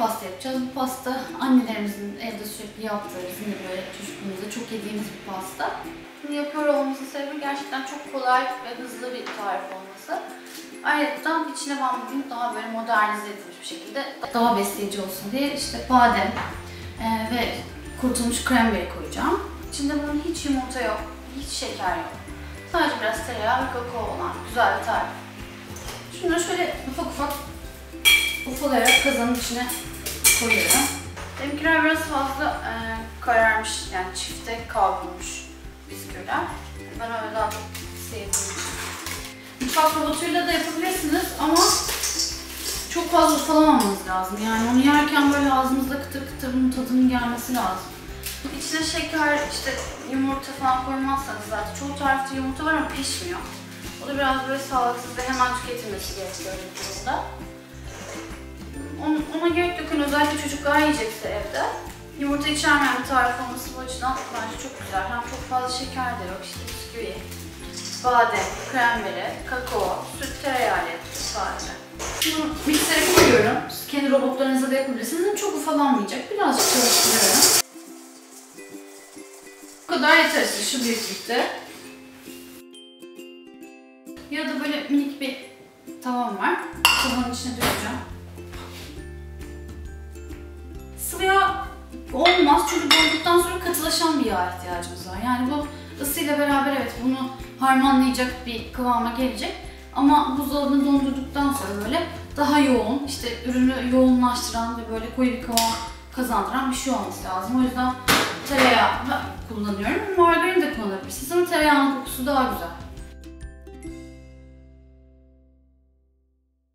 pasta yapacağız. Bu pasta annelerimizin evde sürekli yaptığı, bizim de böyle çocukluğumuzda çok yediğimiz bir pasta. Bunu yapıyor olmasının sebebi gerçekten çok kolay ve hızlı bir tarif olması. Ayrıca içine ben bugün daha böyle modernize edilmiş bir şekilde daha besleyici olsun diye işte badem e, ve kurutulmuş kremleri koyacağım. İçinde bunun hiç yumurta yok, hiç şeker yok. Sadece biraz tereyağı ve kakao olan güzel bir tarif. Şunları şöyle ufak ufak ufalayarak kazanın içine koyuyorum. Benimkiler biraz fazla e, kararmış, yani çifte kavrulmuş bisküviler. Ben öyle daha çok. Mutfak robotuyla da yapabilirsiniz ama çok fazla ufalamamanız lazım. Yani onu yerken böyle ağzınızda kıtır kıtır bunun tadının gelmesi lazım. İçine şeker, işte yumurta falan koymazsanız zaten çoğu tarifte yumurta var ama pişmiyor. O da biraz böyle sağlıksız ve hemen tüketilmesi gerekiyor bir durumda. Ona, gerek yok. Yani özellikle çocuklar yiyecekse evde. Yumurta içermeyen bir tarif olması bu açıdan bence çok güzel. Hem çok fazla şeker de yok. İşte bisküvi, badem, kremberi, kakao, süt, tereyağı sadece. Bunu miksere koyuyorum. Siz kendi robotlarınızda da yapabilirsiniz. Çok ufalanmayacak. Birazcık çalıştırıyorum. Bu kadar yeter size şu büyüklükte. Ya da böyle minik bir tavam var. Tavanın içine dökeceğim. Katılaşan bir yağ ihtiyacımız var. Yani bu ısıyla beraber evet bunu harmanlayacak bir kıvama gelecek. Ama buzdolabında dondurduktan sonra böyle daha yoğun, işte ürünü yoğunlaştıran ve böyle koyu bir kıvam kazandıran bir şey olması lazım. O yüzden tereyağı kullanıyorum. Margarin de kullanabilirsiniz ama tereyağının kokusu daha güzel.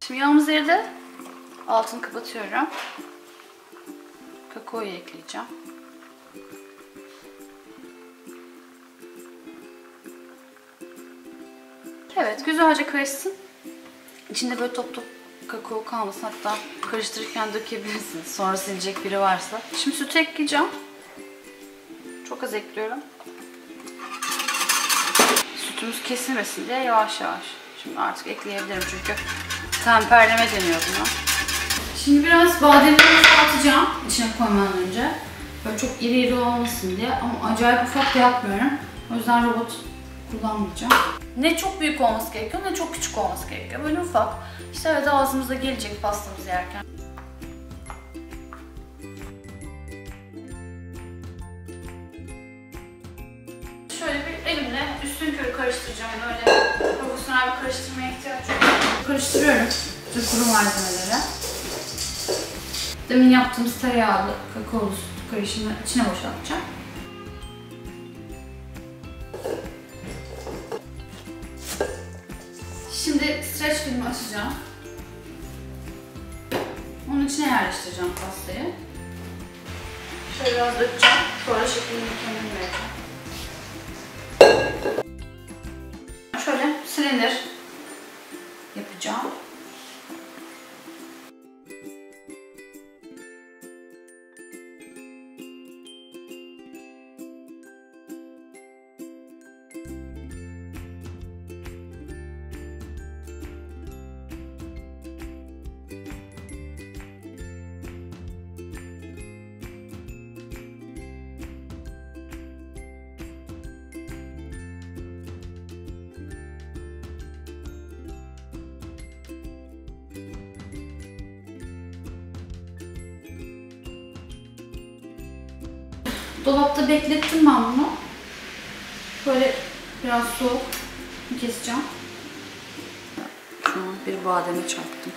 Şimdi yağımız eridi. Altını kapatıyorum. Kakaoyu ekleyeceğim. Evet, güzelce karışsın. İçinde böyle top top kakao kalmasın. Hatta karıştırırken dökebilirsiniz. Sonra silecek biri varsa. Şimdi sütü ekleyeceğim. Çok az ekliyorum. Sütümüz kesilmesin diye yavaş yavaş. Şimdi artık ekleyebilirim çünkü temperleme deniyor buna. Şimdi biraz bademleri atacağım içine koymadan önce. Böyle çok iri iri olmasın diye ama acayip ufak da yapmıyorum. O yüzden robot kullanmayacağım. Ne çok büyük olması gerekiyor ne çok küçük olması gerekiyor. Böyle ufak. İşte evet ağzımıza gelecek pastamızı yerken. Şöyle bir elimle üstün körü karıştıracağım. Yani öyle profesyonel bir karıştırmaya ihtiyaç yok. Karıştırıyorum bütün kuru malzemeleri. Demin yaptığımız tereyağlı kakaolu süt karışımı içine boşaltacağım. Şimdi streç filmi açacağım. Onun içine yerleştireceğim pastayı. Şöyle biraz dökeceğim. Sonra şeklini kendim vereceğim. Dolapta beklettim ben bunu. Böyle biraz soğuk keseceğim. Şu an bir bademe çarptım.